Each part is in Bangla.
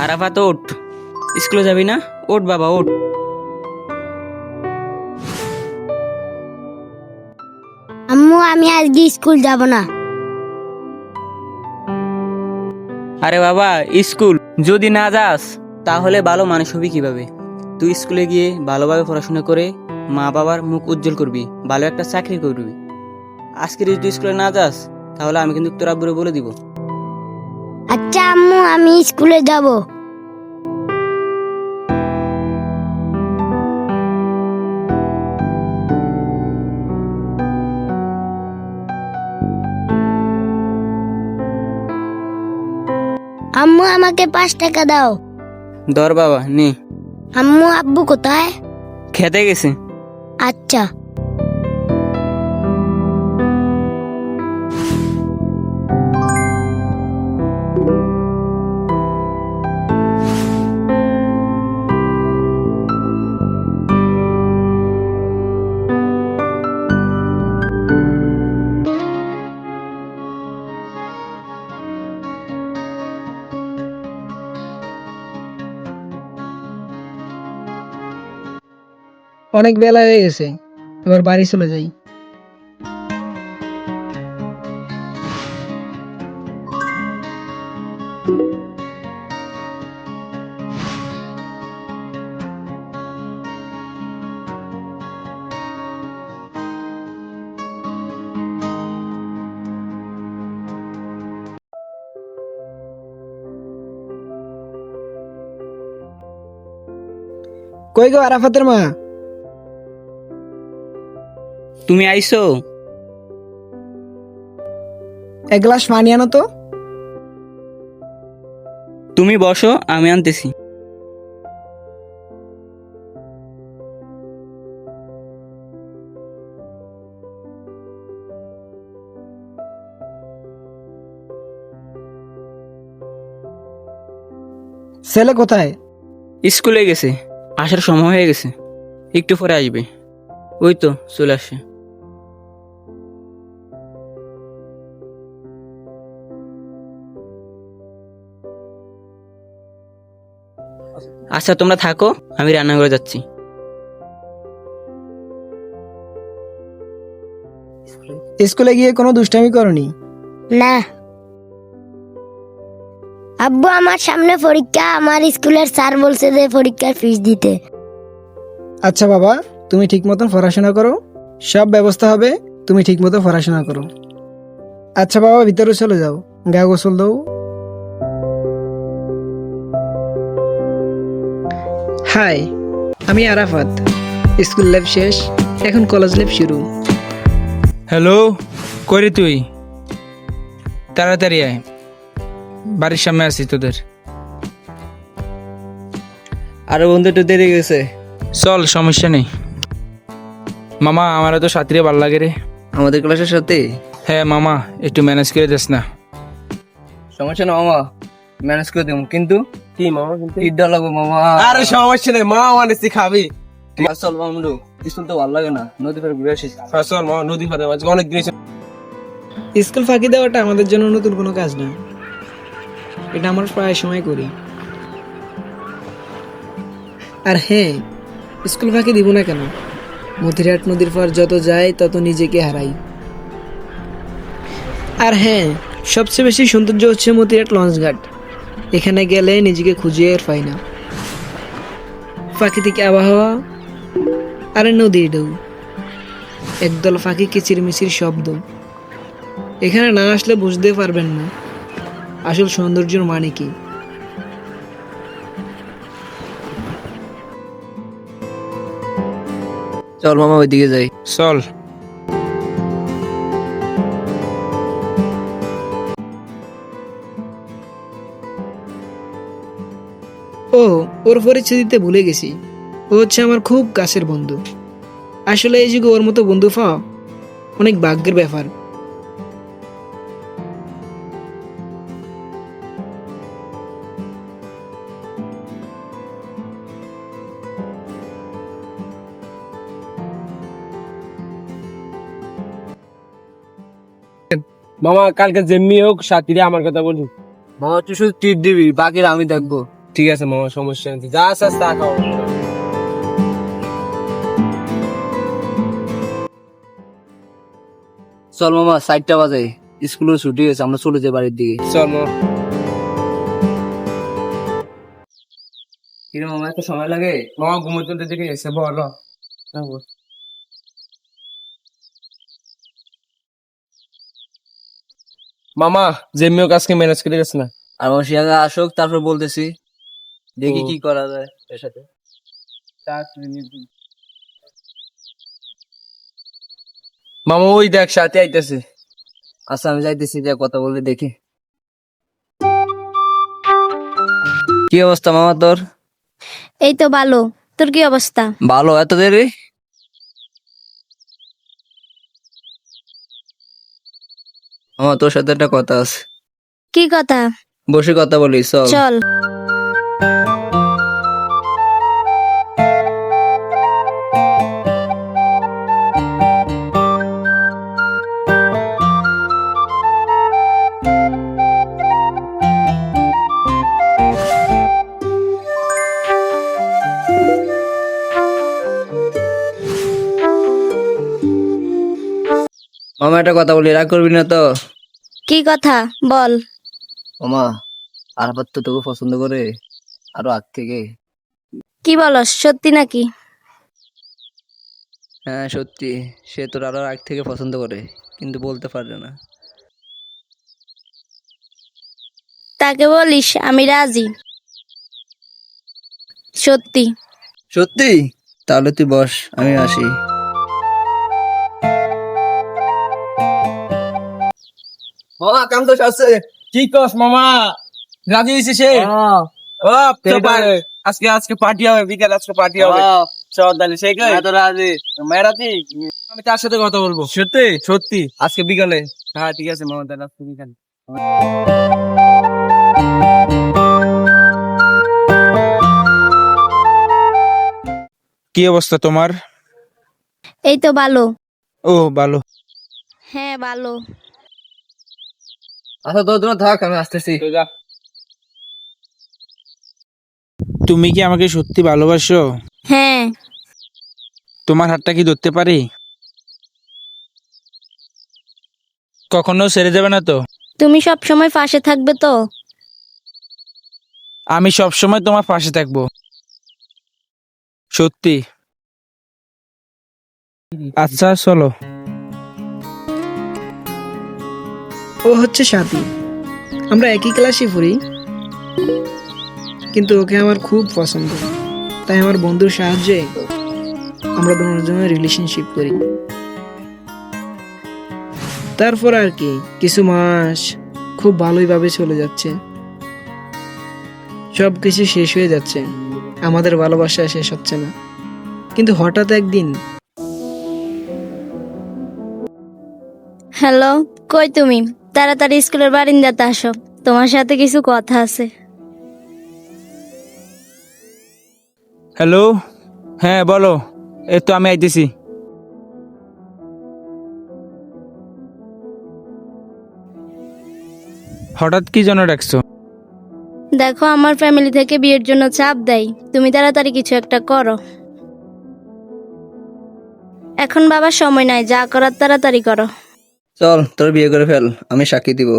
আরাফাত ওঠ। স্কুলে যাবি না? ওঠ বাবা ওঠ। আম্মু আমি আজকে স্কুল যাব না। আরে বাবা স্কুল। যদি না যাস তাহলে ভালো মানুষ হবি কীভাবে? তুই স্কুলে গিয়ে ভালোভাবে পড়াশোনা করে মা বাবার মুখ উজ্জ্বল করবি ভালো একটা চাকরি করবি। আজকে যদি স্কুলে না যাস তাহলে আমি কিন্তু তোর আব্বুরে বলে দিব। আচ্ছা আম্মু আমি স্কুলে যাব। আম্মু আমাকে পাঁচ টাকা দাও। ধর বাবা নে। আম্মু আব্বু কোথায়? খেতে গেছে। আচ্ছা। অনেক বেলা হয়ে গেছে। এবার বাড়ি চলে যাই। কই গো আরাফাতের মা? তুমি আইছো এক গ্লাস পানি আনো তো। তুমি বসো আমি আনতেছি। ছেলে কোথায়? স্কুলে গেছে আসার সময় হয়ে গেছে। একটু পরে আসবে। ওই তো চলে আসে। আচ্ছা তোমরা থাকো আমি রান্নাঘরে যাচ্ছি। স্কুলে গিয়ে কোনো দুষ্টামি করনি? না। আব্বু আমার সামনে পরীক্ষা আমার স্কুলের স্যার বলছে যে পরীক্ষার ফিস দিতে। আচ্ছা বাবা তুমি ঠিক মতন পড়াশোনা করো। সব ব্যবস্থা হবে তুমি ঠিক মতো পড়াশোনা করো। আচ্ছা বাবা ভিতরে চলে যাও। গা গোসল দাও। হাই আমি আরাফাত। স্কুল লাইফ শেষ এখন কলেজ লাইফ শুরু। হ্যালো করি তুই? তাড়াতাড়ি আয়। বাড়ির সামনে আছি তোদের। আরে বন্ধু একটু দেরি গেছে। চল সমস্যা নেই। মামা আমার তো সাথীরে ভালো লাগে রে। আমাদের ক্লাসের সাথে? হ্যাঁ মামা একটু ম্যানেজ করে দিস না। সমস্যা না মামা। ম্যানেজ করে দেবো কিন্তু কি মামা কিন্তু? ঈদটা লাগবে মামা। আরে সমস্যা নেই মা মানে খাবি। চল মামু স্কুল তো ভালো লাগে না নদী পাড়ে ঘুরে আসিস। চল মা নদী ফাতে আজকে অনেক দিন। স্কুল ফাঁকি দেওয়াটা আমাদের জন্য নতুন কোনো কাজ না। এটা আমরা প্রায় সময় করি। আর হ্যাঁ স্কুল ফাঁকি দিব না কেন? মতিরহাট নদীর পর যত যায় তত নিজেকে হারাই। আর হ্যাঁ সবচেয়ে বেশি সৌন্দর্য হচ্ছে মতিরহাট লঞ্চঘাট। এখানে গেলে নিজেকে খুঁজে আর পাই না। প্রাকৃতিক আবহাওয়া? আর নদীর ঢেউ। একদল ফাঁকি কিচিরমিচির শব্দ। এখানে না আসলে বুঝতে পারবেন না আসল সৌন্দর্যের মানে কি। চল মামা ওইদিকে যাই। চল। ও ওর পরিচয় দিতে ভুলে গেছি। ও হচ্ছে আমার খুব কাছের বন্ধু। আসলে এই যুগে ওর মতো বন্ধু পাওয়া অনেক ভাগ্যের ব্যাপার। মামা কালকে যেমনি হোক সাথীরা আমার কথা বলি। মামা তুই শুধু টিপ দিবি বাকিরা আমি দেখব। ঠিক আছে মামা সমস্যা নেই। যা তা খাও। চল মামা সাইডটা বাজে। স্কুলের ছুটি হয়েছে আমরা চলে যাই বাড়ির দিকে। চল মামা। কিরে মামা এত সময় লাগে? মামা ঘুমোতে দেখে এসে বলো। মামা যেমিও কাজকে ম্যানেজ করে গেছে না? আর আমার আসুক তারপর বলতেছি। দেখি কি করা যায় এর সাথে। মামা ওই দেখ সাথে আইতেছে। আচ্ছা আমি যাইতেছি যে কথা বলে দেখি। কি অবস্থা মামা তোর? এই তো ভালো। তোর কি অবস্থা? ভালো এত দেরি? মামা তোর সাথে একটা কথা আছে। কি কথা? বসে কথা বলি চল। চল। মামা একটা কথা বলি রাগ করবি না তো? কি কথা? বল। মামা আরাফাত তো তোকে পছন্দ করে। আরও আগ থেকে। কি বলস সত্যি নাকি? হ্যাঁ সত্যি। সে তোর আরও আগ থেকে পছন্দ করে কিন্তু বলতে পারে না। তাকে বলিস আমি রাজি। সত্যি। সত্যি? তাহলে তুই বস আমি আসি। মামা কাম তো আছে কি কস মামা? রাজি হয়েছে সে? চপার আজকে আজকে পার্টি হবে বিকাল আজকে পার্টি হবে। চল তাহলে সেই কই? তো রাজি। মেরাতি আমি তার সাথে কথা বলব। সত্যি? সত্যি আজকে বিকালে। হ্যাঁ ঠিক আছে মামা তাহলে আজকে বিকালে। কি অবস্থা তোমার? এই তো ভালো ও ভালো হ্যাঁ ভালো আচ্ছা তোর জন্য থাক আমি আসতেছি। তুই যা। তুমি কি আমাকে সত্যি ভালোবাসো? হ্যাঁ। তোমার হাতটা কি ধরতে পারি? কখনো ছেড়ে যাবে না তো? তুমি সব সময় পাশে থাকবে তো? আমি সব সময় তোমার পাশে থাকব। সত্যি। আচ্ছা চলো। ও হচ্ছে সাথী আমরা একই ক্লাসে পড়ি। কিন্তু ওকে আমার খুব পছন্দ। তাই আমার বন্ধুর সাহায্যে আমরা দুজনে রিলেশনশিপ করি। তারপর আর কি, কিছু মাস খুব ভালোইভাবে চলে যাচ্ছে। সব কিছু শেষ হয়ে যাচ্ছে। আমাদের ভালোবাসা শেষ হচ্ছে না। কিন্তু হঠাৎ একদিন হ্যালো, কই তুমি? তাড়াতাড়ি স্কুলের বারিন্দাতে আসো। তোমার সাথে কিছু কথা আছে। হ্যালো হ্যাঁ বলো। এই তো আমি আইতেছি। হঠাৎ কি জন্য ডাকছো? দেখো আমার ফ্যামিলি থেকে বিয়ের জন্য চাপ দেয়। তুমি তাড়াতাড়ি কিছু একটা করো। এখন বাবার সময় নাই। যা করার তাড়াতাড়ি করো। চল তোর বিয়ে করে ফেল। আমি সাক্ষী দিব।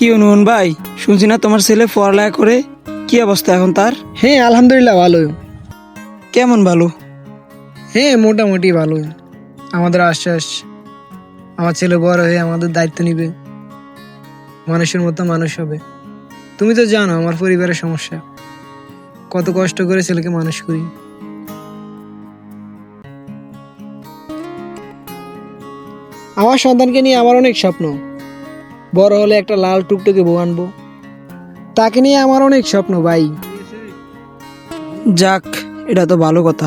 কি অনুমান ভাই? শুনছি না তোমার ছেলে পড়ালেখা করে। কি অবস্থা এখন তার? হ্যাঁ আলহামদুলিল্লাহ ভালো কেমন ভালো? হ্যাঁ মোটামুটি ভালো। আমাদের আশ্বাস আমার ছেলে বড় হয়ে আমাদের দায়িত্ব নিবে। মানুষের মতো মানুষ হবে। তুমি তো জানো আমার পরিবারের সমস্যা। কত কষ্ট করে ছেলেকে মানুষ করি। আমার সন্তানকে নিয়ে আমার অনেক স্বপ্ন। বড় হলে একটা লাল টুকটুকে বউ আনব। তাকে নিয়ে আমার অনেক স্বপ্ন ভাই। যাক, এটা তো ভালো কথা।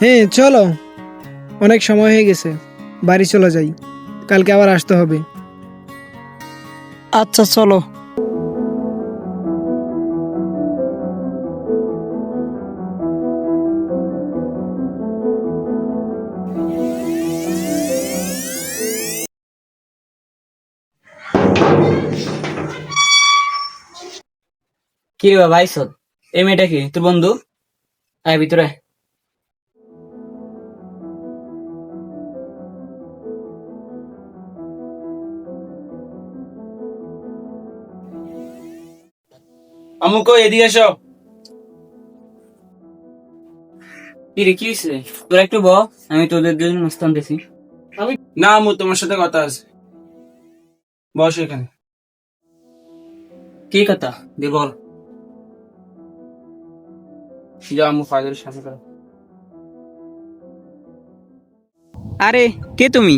হ্যাঁ চলো। অনেক সময় হয়ে গেছে। বাড়ি চলে যাই। কালকে আবার আসতে হবে। আচ্ছা চলো। কি রে বাবা আইসত এই মেয়েটা কি? তোর বন্ধু? আয় ভিতরে। আয়। আমু কই এদিকে এসো। কি রে কি হয়েছে তোরা একটু ব আমি তোদের জন্য নাস্তান দিছি না আমু তোমার সাথে কথা আছে। বসো এখানে। কি কথা? দে বল। যা আমু ফাইলের সাথে করো আরে কে তুমি?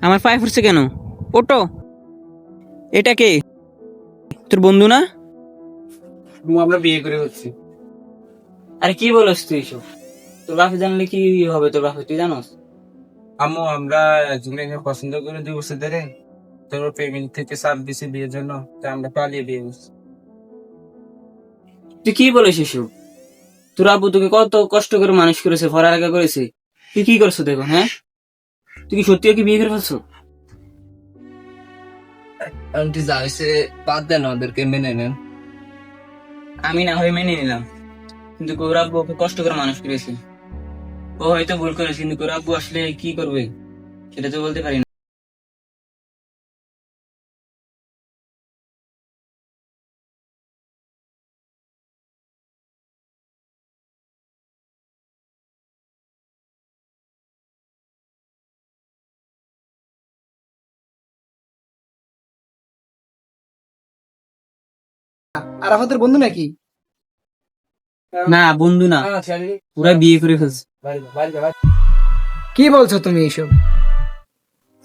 আমার পায়ে ফুটছে কেন? ওটো এটা কে? তোর বন্ধু না? আমু আমরা বিয়ে করে হচ্ছি। আরে কি বলস তুই এসব? তোর বাপে জানলে কি হবে তোর বাপে তুই জানোস? আম্মু আমরা একজনকে পছন্দ করে দুই বছর ধরে তোর পেমেন্ট থেকে চাপ দিছি বিয়ের জন্য তাই আমরা পালিয়ে বিয়ে করছি। তুই কি বলিস এসব? তোর আব্বু তোকে কত কষ্ট করে মানুষ করেছে পড়ালেখা করেছে। তুই কি করছ দেখো হ্যাঁ? তুই কি সত্যি কি বিয়ে করে ফেলছো? আন্টি যা হয়েছে বাদ দেন ওদেরকে মেনে নেন। আমি না হয় মেনে নিলাম কিন্তু ওর ওকে কষ্ট করে মানুষ করেছে। ও হয়তো ভুল করেছে কিন্তু ওর আসলে কি করবে সেটা তো বলতে পারি না। আরাফাতের বন্ধু নাকি? না বন্ধু না। পুরা বিয়ে করে ফেলছে। কি বলছো তুমি এইসব?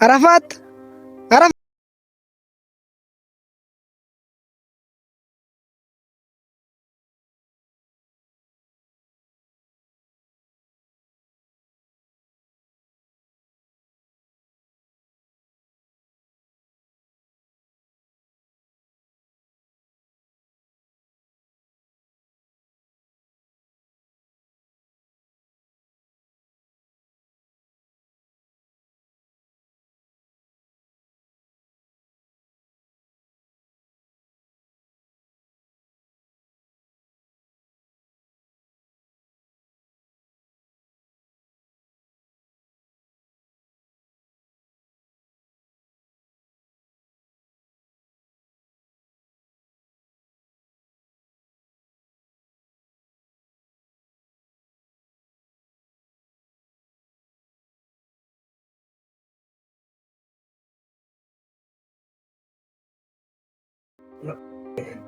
আরাফাত আরাফাত?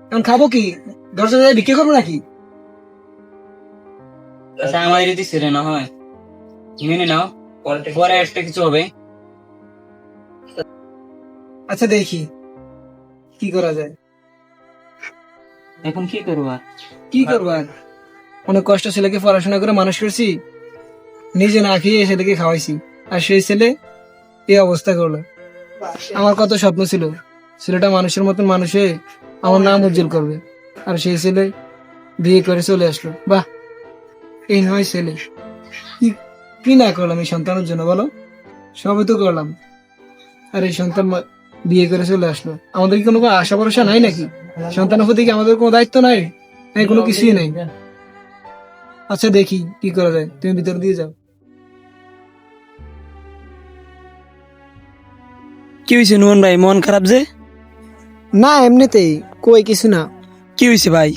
এখন খাব কি? দশ হাজার বিক্রি করব নাকি? আচ্ছা আমার যদি ছেড়ে না হয়। মেনে নাও পরে একটা কিছু হবে। আচ্ছা দেখি। কি করা যায়? এখন কি করব আর? কি করব আর? অনেক কষ্ট ছেলেকে পড়াশোনা করে মানুষ করছি। নিজে না খেয়ে ছেলেকে খাওয়াইছি। আর সেই ছেলে এই অবস্থা করল। আমার কত স্বপ্ন ছিল। ছেলেটা মানুষের মতন মানুষ আমার নাম উজ্জ্বল করবে। আর সেই ছেলে বিয়ে করে চলে আসলো। বাহ, এই নয় ছেলে। কি- না করলাম এই সন্তানের জন্য বলো? সবই তো করলাম। আর এই সন্তান বিয়ে করে চলে আসলো। আমাদের কি কোনো আশা ভরসা নাই নাকি? সন্তানের প্রতি কি আমাদের কোনো দায়িত্ব নাই? নাই, কোনো কিছুই নাই। আচ্ছা দেখি কি করা যায়। তুমি ভিতরে দিয়ে যাও। কি হয়েছে নুমন ভাই? মন খারাপ যে? না এমনিতেই কই কিছু না। কি হয়েছে ভাই?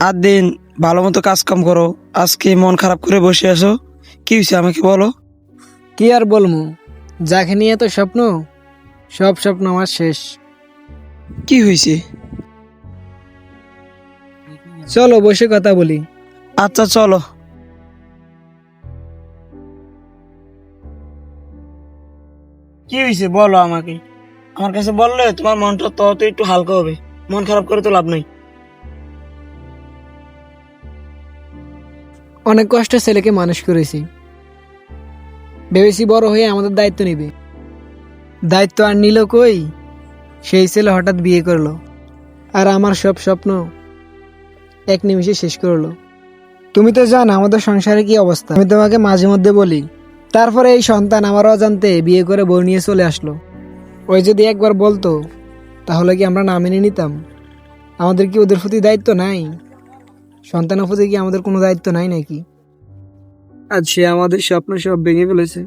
আর দিন ভালো মতো কাজ কাম করো আজকে মন খারাপ করে বসে আছো। কি হয়েছে আমাকে বলো। কি আর বলব যাকে নিয়ে তো স্বপ্ন সব স্বপ্ন আমার শেষ। কি হয়েছে চলো বসে কথা বলি। আচ্ছা চলো। কি হয়েছে বলো আমাকে। আমার কাছে বললে তোমার মনটা তত একটু হালকা হবে। মন খারাপ করে তো লাভ নাই। অনেক কষ্টে ছেলেকে মানুষ করেছি। ভেবেছি বড় হয়ে আমাদের দায়িত্ব নিবে। দায়িত্ব আর নিল কই? সেই ছেলে হঠাৎ বিয়ে করল। আর আমার সব স্বপ্ন এক নিমিষে শেষ করল। তুমি তো জান আমাদের সংসারে কি অবস্থা। আমি তোমাকে মাঝে মধ্যে বলি, তারপরে এই সন্তান আমার অজান্তে বিয়ে করে বউ নিয়ে চলে আসলো। ওই যদি একবার বলতো, তাহলে কি আমরা না মেনে নিতাম? আমাদের কি ওদের প্রতি দায়িত্ব নাই? সন্তানের প্রতি কি আমাদের কোনো দায়িত্ব নাই নাকি? আজ সে আমাদের স্বপ্ন সব ভেঙে ফেলেছে।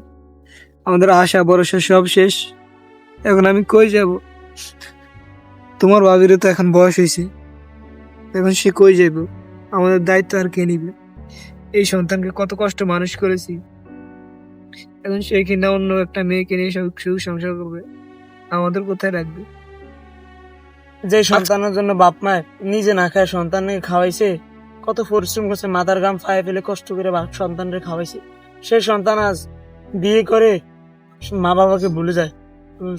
আমাদের আশা, ভরসা সব শেষ। এখন আমি কই যাব? তোমার বাবিরও তো এখন বয়স হয়েছে। এখন সে কই যাইব? আমাদের দায়িত্ব আর কে নিবে? এই সন্তানকে কত কষ্ট মানুষ করেছি। এখন সে কিনা অন্য একটা মেয়েকে নিয়ে সব সুখ সংসার করবে। আমাদের কোথায় রাখবে? যে সন্তানের জন্য বাপ মা নিজে না খায় সন্তানকে খাওয়াইছে কত পরিশ্রম করছে মাথার গাম ফায়ে ফেলে কষ্ট করে বাপ সন্তানকে খাওয়াইছে। সেই সন্তান আজ বিয়ে করে মা বাবাকে ভুলে যায়।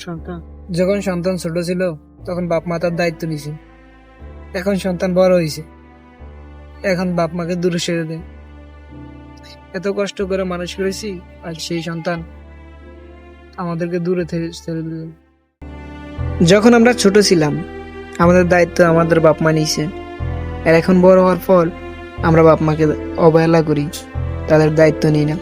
সন্তান যখন সন্তান ছোট ছিল তখন বাপ মা তার দায়িত্ব নিছে। এখন সন্তান বড় হয়েছে এখন বাপ মাকে দূরে সেরে দেয়। এত কষ্ট করে মানুষ করেছি আর সেই সন্তান আমাদেরকে দূরে ছেড়ে দিল। যখন আমরা ছোট ছিলাম, আমাদের দায়িত্ব আমাদের বাপ মা নিছে আর এখন বড় হওয়ার পর আমরা বাপ মাকে অবহেলা করি, তাদের দায়িত্ব নিই না।